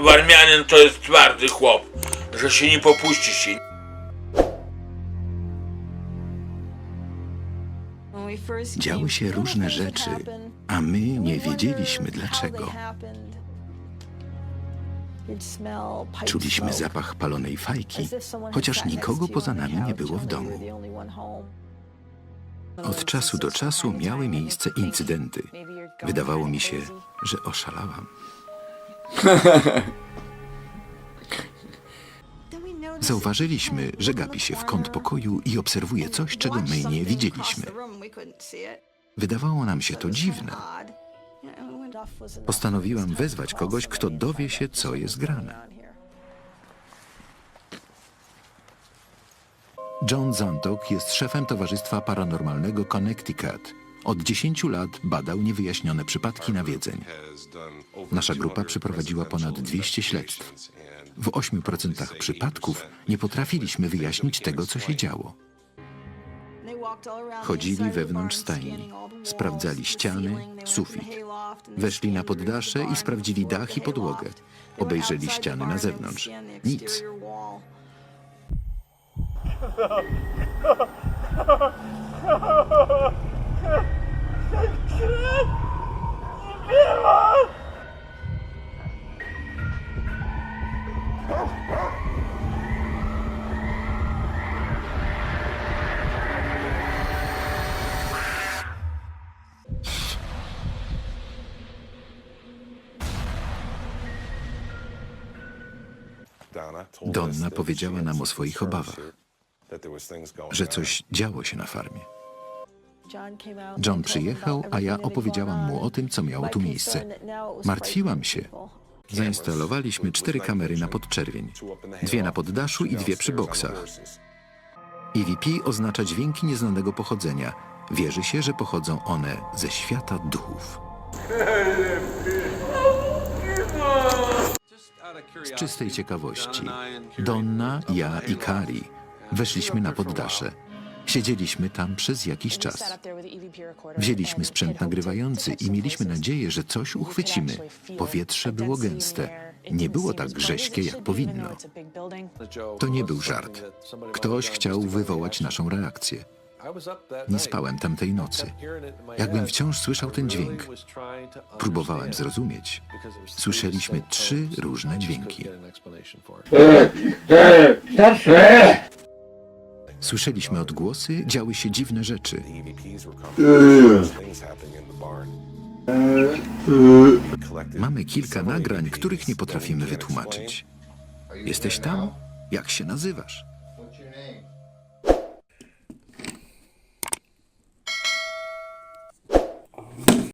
Warmianin to jest twardy chłop, że się nie popuści się. Działy się różne rzeczy, a my nie wiedzieliśmy dlaczego. Czuliśmy zapach palonej fajki, chociaż nikogo poza nami nie było w domu. Od czasu do czasu miały miejsce incydenty. Wydawało mi się, że oszalałam. Zauważyliśmy, że gapi się w kąt pokoju i obserwuje coś, czego my nie widzieliśmy. Wydawało nam się to dziwne. Postanowiłam wezwać kogoś, kto dowie się, co jest grane. John Zantok jest szefem Towarzystwa Paranormalnego Connecticut. Od 10 lat badał niewyjaśnione przypadki nawiedzeń. Nasza grupa przeprowadziła ponad 200 śledztw. W 8% przypadków nie potrafiliśmy wyjaśnić tego, co się działo. Chodzili wewnątrz stajni, sprawdzali ściany, sufit. Weszli na poddasze i sprawdzili dach i podłogę. Obejrzeli ściany na zewnątrz. Nic. Donna powiedziała nam o swoich obawach, że coś działo się na farmie. John przyjechał, a ja opowiedziałam mu o tym, co miało tu miejsce. Martwiłam się. Zainstalowaliśmy cztery kamery na podczerwień, dwie na poddaszu i dwie przy boksach. EVP oznacza dźwięki nieznanego pochodzenia. Wierzy się, że pochodzą one ze świata duchów. Z czystej ciekawości, Donna, ja i Kari weszliśmy na poddasze. Siedzieliśmy tam przez jakiś czas. Wzięliśmy sprzęt nagrywający i mieliśmy nadzieję, że coś uchwycimy. Powietrze było gęste. Nie było tak rześkie, jak powinno. To nie był żart. Ktoś chciał wywołać naszą reakcję. Nie spałem tamtej nocy. Jakbym wciąż słyszał ten dźwięk. Próbowałem zrozumieć. Słyszeliśmy trzy różne dźwięki. Słyszeliśmy odgłosy, działy się dziwne rzeczy. Mamy kilka nagrań, których nie potrafimy wytłumaczyć. Jesteś tam? Jak się nazywasz?